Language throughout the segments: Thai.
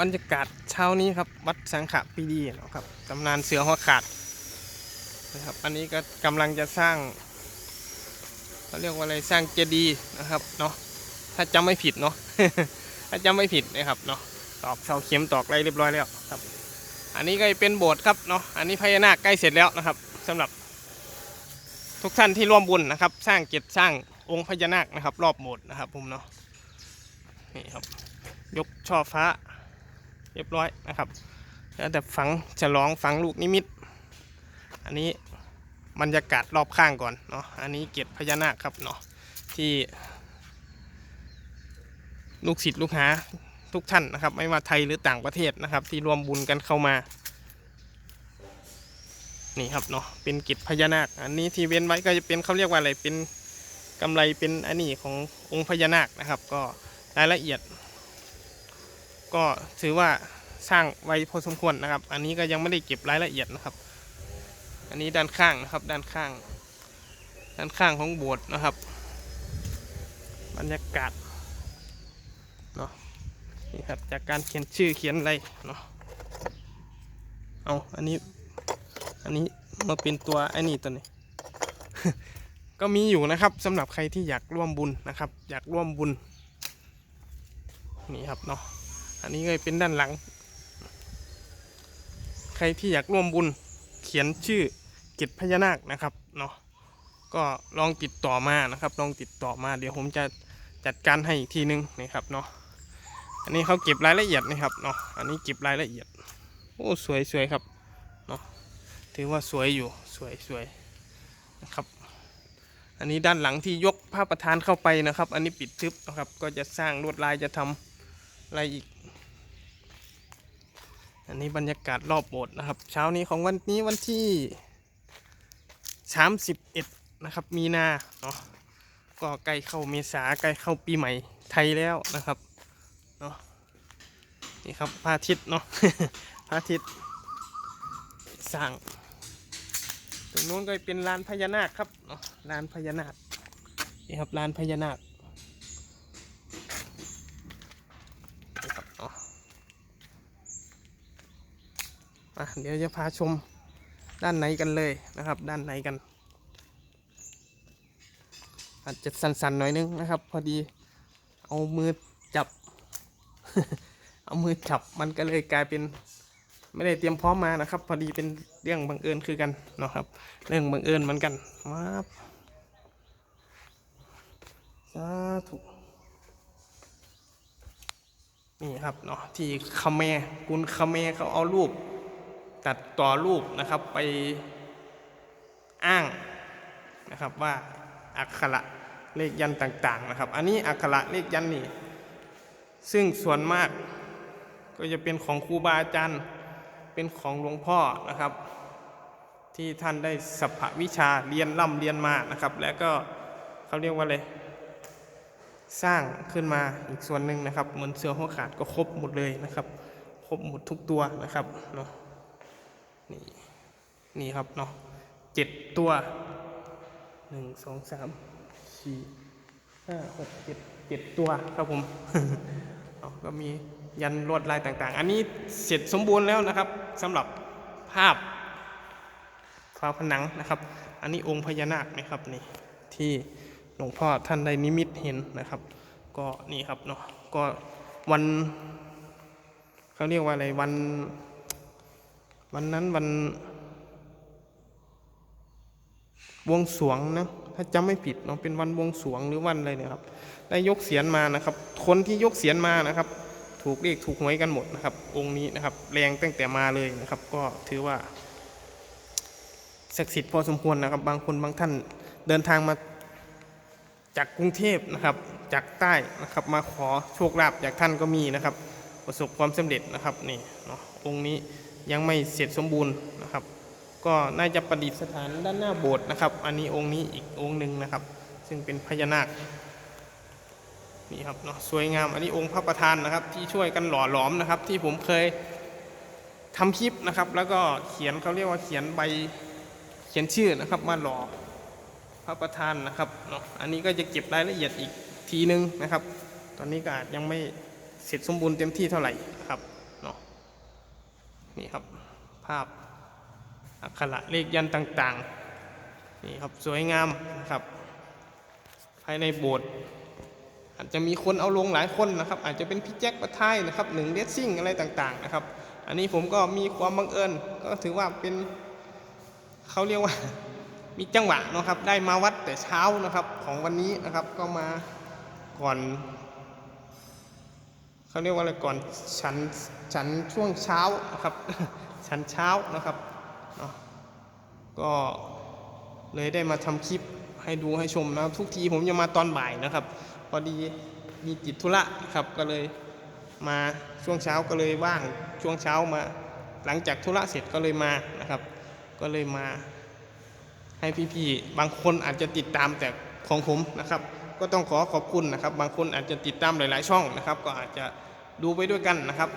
บรรยากาศเช้านี้ครับ วัดสังขะปีดีนะครับตำนานเสือหัวขาดนะครับ อันนี้ก็กำลังจะสร้างเขาเรียกว่าอะไรสร้างเจดีย์นะครับเนาะถ้าจำไม่ผิดเนาะถ้าจำไม่ผิดนะครับเนาะตอกเสาเข็มตอกอะไรเรียบร้อยแล้วครับ อันนี้ก็เป็นโบสถ์ครับเนาะอันนี้พญานาคใกล้เสร็จแล้วนะครับสำหรับ ทุกท่านที่ร่วมบุญนะครับ สร้างเกศสร้างองค์พญานาคนะครับ รอบโบสถ์นะครับผมเนาะนี่ครับ ยกช่อฟ้า เรียบร้อยนะครับแล้วแต่ฝังฉลองฝังลูกนิมิต อันนี้บรรยากาศรอบข้างก่อนเนาะอันนี้เกศพญานาคครับเนาะที่ลูกศิษย์ลูกหาทุกท่านนะครับ ไม่ว่าไทยหรือต่างประเทศนะครับ ที่รวมบุญกันเข้ามา นี่ครับเนาะเป็นกิจพญานาค อันนี้ที่เว้นไว้ก็จะเป็นเขาเรียกว่าอะไรเป็นกำไรเป็นอันนี้ขององค์พญานาคนะครับ ก็รายละเอียด ก็ถือว่าสร้างไว้พอสมควรนะครับ อันนี้ก็ยังไม่ได้เก็บรายละเอียดนะครับ อันนี้ด้านข้างนะครับ ด้านข้าง ด้านข้างของโบสถ์นะครับ บรรยากาศเนาะนี่ครับจากการเขียนชื่อเขียนอะไรเนาะเอาอันนี้อันนี้มาเป็นตัวไอ้นี่ตัวนี้ ก็มีอยู่นะครับสำหรับใครที่อยากร่วมบุญนะครับ อยากร่วมบุญนี่ครับเนาะ อันนี้ก็เป็นด้านหลัง ใครที่อยากร่วมบุญเขียนชื่อกิจพญานาคนะครับเนาะก็ลองติดต่อมานะครับ ลองติดต่อมาเดี๋ยวผมจะจัดการให้อีกทีนึงนะครับเนาะอันนี้เขาเก็บรายละเอียดนะครับเนาะอันนี้เก็บรายละเอียดโอ้สวยสวยครับเนาะถือว่าสวยอยู่สวยสวยนะครับ อันนี้ด้านหลังที่ยกพระประธานเข้าไปนะครับ อันนี้ปิดทึบนะครับ ก็จะสร้างลวดลายจะทำ อะไรอีก อันนี้บรรยากาศรอบโบสถ์นะครับ เช้านี้ของวันนี้วันที่31นะครับ มีนาเนาะก็ใกล้เข้าเมษาใกล้เข้าปีใหม่ไทยแล้วนะครับเนาะนี่ครับพระอาทิตย์เนาะพระอาทิตย์สร้างตรงนู้นก็เป็นลานพญานาคครับเนาะลานพญานาคนี่ครับลานพญานาคนี่ครับเนาะ มาเดี๋ยวจะพาชมด้านในกันเลยนะครับ ด้านในกัน อาจจะสั่นๆหน่อยนึงนะครับ พอดีเอามือจับ เอามือจับมันก็เลยกลายเป็นไม่ได้เตรียมพร้อมมานะครับ พอดีเป็นเรื่องบังเอิญคือกันเนาะครับ เรื่องบังเอิญเหมือนกันมาสาธุนี่ครับเนาะที่คาเมรกุลคาเมเขาเอารูป ตัดต่อรูปนะครับไปอ้างนะครับว่าอักขระเลขยันต์ต่างๆนะครับ อันนี้อักขระเลขยันต์นี่ซึ่งส่วนมากก็จะเป็นของครูบาอาจารย์เป็นของหลวงพ่อนะครับ ที่ท่านได้สัพพวิชาเรียนร่ำเรียนมานะครับ แล้วก็เขาเรียกว่าอะไรสร้างขึ้นมาอีกส่วนหนึ่งนะครับเหมือนเสือหัวขาดก็ครบหมดเลยนะครับ ครบหมดทุกตัวนะครับเนาะ นี่ นี่ครับเนาะเจ็ดตัวหนึ่งสองสามสี่ห้าหกเจ็ดเจ็ดตัวครับผมก็มียันลวดลายต่างๆ อันนี้เสร็จสมบูรณ์แล้วนะครับสำหรับภาพฝาผนังนะครับ อันนี้องค์พญานาคนะครับนี่ที่หลวงพ่อท่านได้นิมิตเห็นนะครับ ก็นี่ครับเนาะก็วันเขาเรียกว่าอะไรวัน วันนั้นวันวงสวงนะถ้าจำไม่ผิดเนาะเป็นวันวงสวงหรือวันอะไรเนี่ยครับได้ยกเสียนมานะครับ คนที่ยกเสียนมานะครับ ถูกเรียกถูกหวยกันหมดนะครับ องค์นี้นะครับ แรงตั้งแต่มาเลยนะครับ ก็ถือว่าศักดิ์สิทธิ์พอสมควรนะครับ บางคนบางท่านเดินทางมาจากกรุงเทพนะครับ จากใต้นะครับมาขอโชคลาภจากท่านก็มีนะครับ ประสบความสำเร็จนะครับนี่เนาะองค์นี้ ยังไม่เสร็จสมบูรณ์นะครับ ก็น่าจะประดิษฐานด้านหน้าโบสถ์นะครับ อันนี้องค์นี้อีกองค์หนึ่งนะครับ ซึ่งเป็นพญานาคนี่ครับเนาะสวยงามอันนี้องค์พระประธานนะครับ ที่ช่วยกันหล่อหลอมนะครับ ที่ผมเคยทำคลิปนะครับ แล้วก็เขียนเขาเรียกว่าเขียนใบเขียนชื่อนะครับมาหล่อพระประธานนะครับเนาะอันนี้ก็จะเก็บรายละเอียดอีกทีนึงนะครับ ตอนนี้ก็อาจยังไม่เสร็จสมบูรณ์เต็มที่เท่าไหร่ครับ นี่ครับภาพอักขระเลขยันต์ต่างๆนี่ครับสวยงามนะครับ ภายในโบสถ์อาจจะมีคนเอาลงหลายคนนะครับ อาจจะเป็นพี่แจ็คประทายนะครับหนึ่งเดซซิ่งอะไรต่างๆนะครับ อันนี้ผมก็มีความบังเอิญก็ถือว่าเป็นเขาเรียกว่ามีจังหวะนะครับ ได้มาวัดแต่เช้านะครับของวันนี้นะครับก็มาก่อน เขาเรียกว่าอะไรก่อนฉันฉันช่วงเช้านะครับ ฉันเช้านะครับก็เลยได้มาทำคลิปให้ดูให้ชมนะครับทุกทีผมจะมาตอนบ่ายนะครับ พอดีมีจิตธุระครับก็เลยมาช่วงเช้าก็เลยว่างช่วงเช้ามา หลังจากธุระเสร็จก็เลยมานะครับ ก็เลยมาให้พี่ๆบางคนอาจจะติดตามแต่ของผมนะครับ ก็ต้องขอขอบคุณนะครับ บางคนอาจจะติดตามหลาย ๆ ช่องนะครับ ก็อาจจะดูไปด้วยกันนะครับ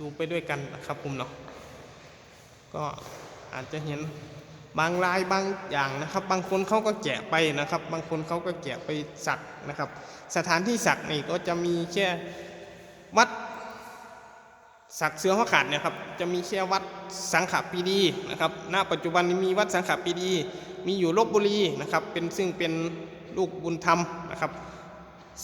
ดูไปด้วยกันนะครับผมเนาะก็อาจจะเห็นบางรายบางอย่างนะครับ บางคนเขาก็แกะไปนะครับ บางคนเขาก็แกะไปสักนะครับ สถานที่สักนี่ก็จะมีแค่วัดสักเสือหัวขาดเนี่ยครับจะมีแค่วัดสังขปีดีนะครับ ณ ปัจจุบันนี้มีวัดสังขปีดี มีอยู่ลบบุรีนะครับ เป็นซึ่งเป็น ลูกบุญธรรมนะครับ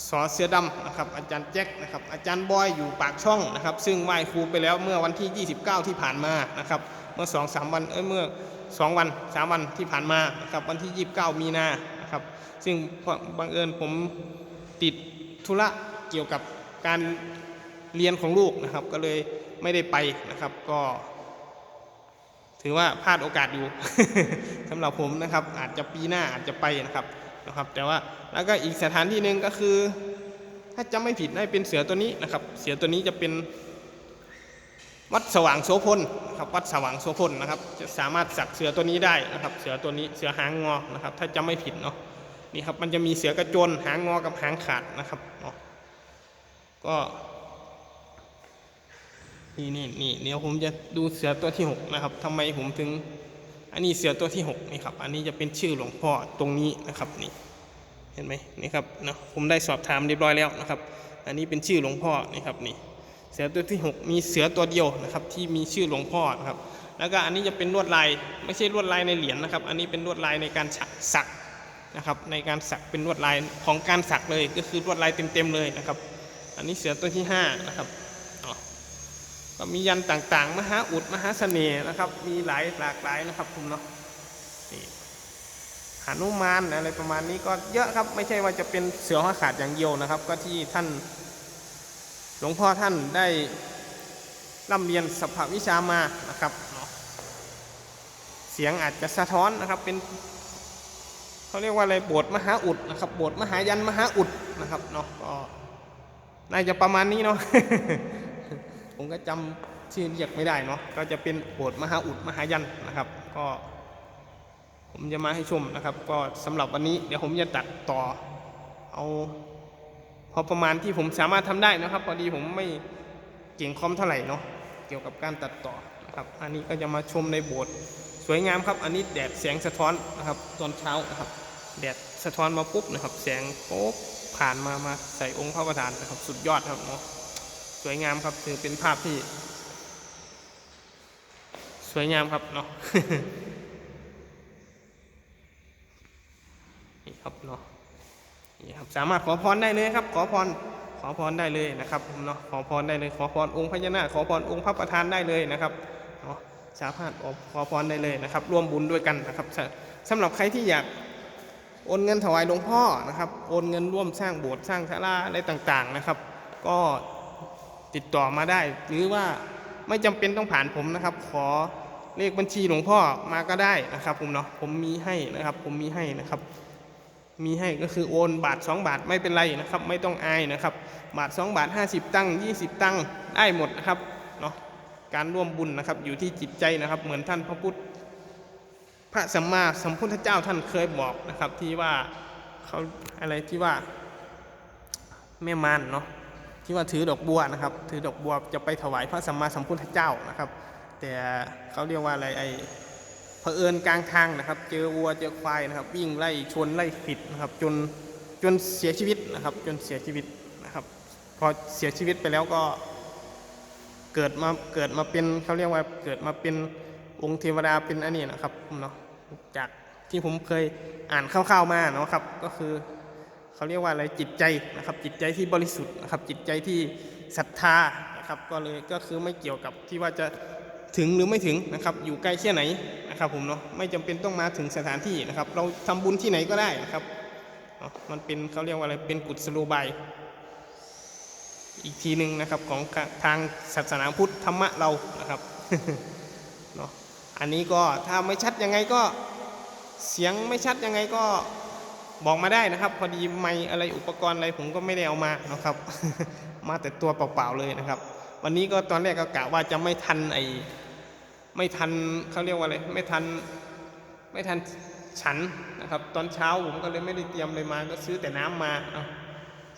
สอเสือดำนะครับอาจารย์แจ็คนะครับอาจารย์บอยอยู่ปากช่องนะครับ ซึ่งไหว้ครูไปแล้วเมื่อวันที่ 29 ที่ผ่านมานะครับเมื่อ2อสวันเอ้ยเมื่อ 2 วัน 3 วันที่ผ่านมานะครับวันที่ 29 มีนานะครับซึ่งบังเอิญผมติดธุระเกี่ยวกับการเรียนของลูกนะครับ ก็เลยไม่ได้ไปนะครับก็ ถือว่าพลาดโอกาสอยู่สำหรับผมนะครับอาจจะปีหน้าอาจจะไปนะครับ นะครับ แต่ว่าแล้วก็อีกสถานที่หนึ่งก็คือ ถ้าจำไม่ผิดน่าจะเป็นเสือตัวนี้นะครับ เสือตัวนี้จะเป็นวัดสว่างโสพลนะครับวัดสว่างโสพลนะครับ จะสามารถสักเสือตัวนี้ได้นะครับ เสือตัวนี้เสือหางงอนะครับ ถ้าจำไม่ผิดเนาะนี่ครับมันจะมีเสือกระโจนหางงอกับหางขาดนะครับเนาะก็นี่นี่นี่เดี๋ยวผมจะดูเสือตัวที่หกนะครับทำไมผมถึง อันนี้เสือตัวที่หกนี่ครับ อันนี้จะเป็นชื่อหลวงพ่อตรงนี้นะครับนี่เห็นไหมนี่ครับเนาะผมได้สอบถามเรียบร้อยแล้วนะครับ อันนี้เป็นชื่อหลวงพ่อนี่ครับนี่เสือตัวที่หกมีเสือตัวเดียวนะครับที่มีชื่อหลวงพ่อนะครับ แล้วก็อันนี้จะเป็นลวดลายไม่ใช่ลวดลายในเหรียญนะครับ อันนี้เป็นลวดลายในการฉักสักนะครับ ในการสักเป็นลวดลายของการสักเลยก็คือลวดลายเต็มๆเลยนะครับ อันนี้เสือตัวที่ห้านะครับ ก็มียันต่างๆ มหาอุดมหาเสน่ห์นะครับ มีหลายหลากหลายนะครับผมเนาะนี่หานุมานอะไรประมาณนี้ก็เยอะครับไม่ใช่ว่าจะเป็นเสือหัวขาดอย่างเดียวนะครับ ก็ที่ท่านหลวงพ่อท่านได้ร่ำเรียนสภาวิชามานะครับเนาะเสียงอาจจะสะท้อนนะครับเป็นเขาเรียกว่าอะไรบสถ์มหาอุดนะครับบสถ์มหายันมหาอุดนะครับเนาะก็น่าจะประมาณนี้เนาะ ผมก็จำชื่อเรียกไม่ได้เนาะก็จะเป็นโบสถ์มหาอุดมหายันนะครับ ก็ผมจะมาให้ชมนะครับ ก็สำหรับวันนี้เดี๋ยวผมจะตัดต่อ เอาพอประมาณที่ผมสามารถทำได้นะครับ พอดีผมไม่เก่งคอมเท่าไหร่เนาะเกี่ยวกับการตัดต่อนะครับ อันนี้ก็จะมาชมในโบสถ์สวยงามครับ อันนี้แดดแสงสะท้อนนะครับตอนเช้านะครับแดดสะท้อนมาปุ๊บนะครับ แสงปุ๊บผ่านมามาใส่องค์พระประธานนะครับ สุดยอดครับเนาะ สวยงามครับถือเป็นภาพที่ สวยงามครับเนาะนี่ครับเนาะนี่ครับสามารถขอพรได้เลยครับ ขอพรขอพรได้เลยนะครับเนาะขอพรได้เลยขอพรองค์พญานาคขอพรองค์พระประธานได้เลยนะครับเนาะสามารถขอพรได้เลยนะครับ ร่วมบุญด้วยกันนะครับสสำหรับใครที่อยากโอนเงินถวายหลวงพ่อนะครับ โอนเงินร่วมสร้างโบสถ์สร้างศาลาอะไรต่างๆนะครับ ก็ ติดต่อมาได้ หรือว่าไม่จำเป็นต้องผ่านผมนะครับ ขอเลขบัญชีหลวงพ่อมาก็ได้นะครับ ผมเนาะผมมีให้นะครับ ผมมีให้นะครับ มีให้ก็คือโอนบาท 2 บาทไม่เป็นไรนะครับ ไม่ต้องอายนะครับ บาท 2 บาท 50 ตั้ง 20 ตั้งได้หมดนะครับเนาะการร่วมบุญนะครับ อยู่ที่จิตใจนะครับ เหมือนท่านพระพุทธพระสัมมาสัมพุทธเจ้าท่านเคยบอกนะครับ ที่ว่าเขาอะไรที่ว่าแม่มารเนาะ ที่ว่าถือดอกบัวนะครับ ถือดอกบัวจะไปถวายพระสัมมาสัมพุทธเจ้านะครับ แต่เขาเรียกว่าอะไรไอ้เผอิญกลางทางนะครับ เจอวัวเจอควายนะครับ วิ่งไล่ชนไล่ผิดนะครับจนจนเสียชีวิตนะครับ จนเสียชีวิตนะครับ พอเสียชีวิตไปแล้วก็เกิดมาเกิดมาเป็นเขาเรียกว่าเกิดมาเป็นองค์เทวดาเป็นอันนี้นะครับเนาะจากที่ผมเคยอ่านคร่าวๆมาเนาะครับก็คือ เขาเรียกว่าอะไรจิตใจนะครับจิตใจที่บริสุทธิ์นะครับจิตใจที่ศรัทธานะครับก็เลยก็คือไม่เกี่ยวกับที่ว่าจะถึงหรือไม่ถึงนะครับอยู่ใกล้แค่ไหนนะครับผมเนาะไม่จำเป็นต้องมาถึงสถานที่นะครับ เราทำบุญที่ไหนก็ได้นะครับมันเป็นเขาเรียกว่าอะไรเป็นกุศโลบายอีกทีหนึ่งนะครับของทางศาสนาพุทธธรรมะเรานะครับเนาะอันนี้ก็ถ้าไม่ชัดยังไงก็เสียงไม่ชัดยังไงก็ บอกมาได้นะครับ พอดีไม่อะไรอุปกรณ์อะไรผมก็ไม่ได้เอามานะครับ มาแต่ตัวเปล่าๆเลยนะครับ วันนี้ก็ตอนแรกก็กะว่าจะไม่ทันไอไม่ทันเขาเรียกว่าอะไรไม่ทันไม่ทันฉันนะครับ ตอนเช้าผมก็เลยไม่ได้เตรียมเลยมา ก็ซื้อแต่น้ำมาเอา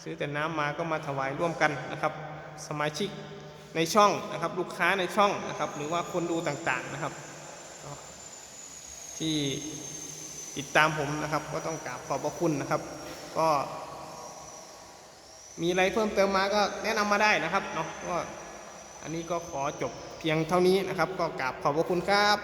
ซื้อแต่น้ำมาก็มาถวายร่วมกันนะครับ สมาชิกในช่องนะครับ ลูกค้าในช่องนะครับ หรือว่าคนดูต่างๆนะครับ ที่ ติดตามผมนะครับ ก็ต้องกราบขอบพระคุณนะครับ ก็ มีอะไรเพิ่มเติมมาก็แนะนำมาได้นะครับเนาะก็อันนี้ก็ขอจบเพียงเท่านี้นะครับ ก็กราบขอบพระคุณครับ